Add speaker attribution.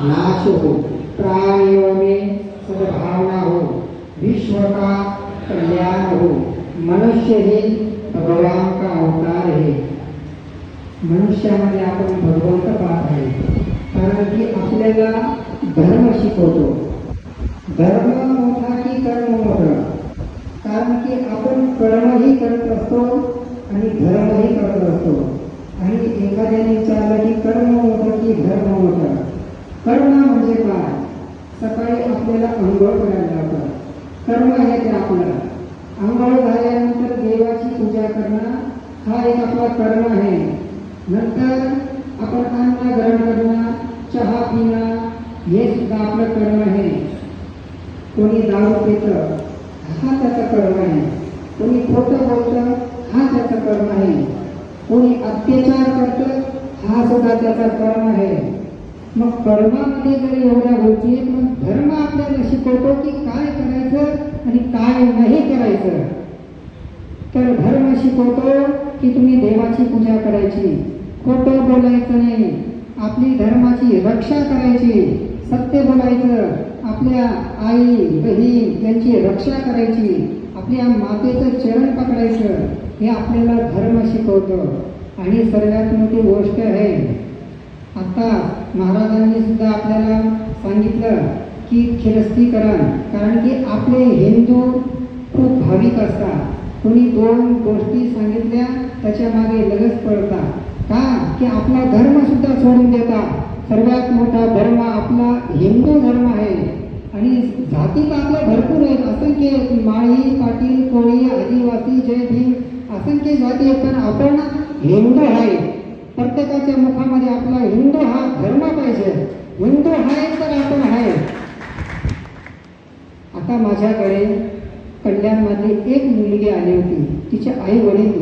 Speaker 1: नाश हो प्राण में सद्भावना हो विश्व का कल्याण हो मनुष्य ही भगवान का अवतार है मनुष्यामध्ये आपण भगवंत पाहत आहे. कारण की आपल्याला धर्म शिकवतो. धर्म मोठा की कर्म मोठं? कारण की आपण कर्मही करत असतो आणि सकाळी आपल्याला अंघोळ करायला लागतं कर्म आहे ते आपलं. आंघोळ झाल्यानंतर देवाची पूजा करणं हा एक आपला कर्म आहे. नंतर आपण अन्न ग्रहण करणं चहा पिणं हे सुद्धा आपलं कर्म आहे. कोणी दारू पितं हा त्याचा कर्म आहे. कोणी खोटं बोलतं हा त्याचा कर्म आहे. कोणी अत्याचार करतं हा सुद्धा त्याचा कर्म आहे. मग कर्मामध्ये जर एवढ्या गोष्टी मग धर्म आपल्याला शिकवतो की काय करायचं आणि काय नाही करायचं? तर धर्म शिकवतो की तुम्ही देवाची पूजा करायची. खोटं बोलायचं नाही. आपली धर्माची रक्षा करायची. सत्य बोलायचं. आपल्या आई बहीण यांची रक्षा करायची. आपल्या मातेचं चरण पकडायचं. हे आपल्याला धर्म शिकवतं. आणि सर्वात मोठी गोष्ट आहे आता महाराजांनी सुद्धा आपल्याला सांगितलं की खिरस्तीकरण कारण की आपले हिंदू खूप भाविक असतात. कोणी दोन गोष्टी सांगितल्या त्याच्यामागे लगेच पडतात. का? की आपला धर्म सुद्धा सोडून देतात. सर्वात मोठा धर्म आपला हिंदू धर्म आहे. आणि जाती तर आपल्या भरपूर आहेत. असंख्य माळी पाटील कोळी आदिवासी जय भीम असंख्य जाती आहेत. पण आपण हिंदू आहे प्रत्येकाच्या मुखामध्ये आपला हिंदू हा धर्म पाहिजे. हिंदू आहे तर आपण आहे. आता माझ्याकडे कल्याणमधली एक मुलगी आली होती. तिचे आई वडील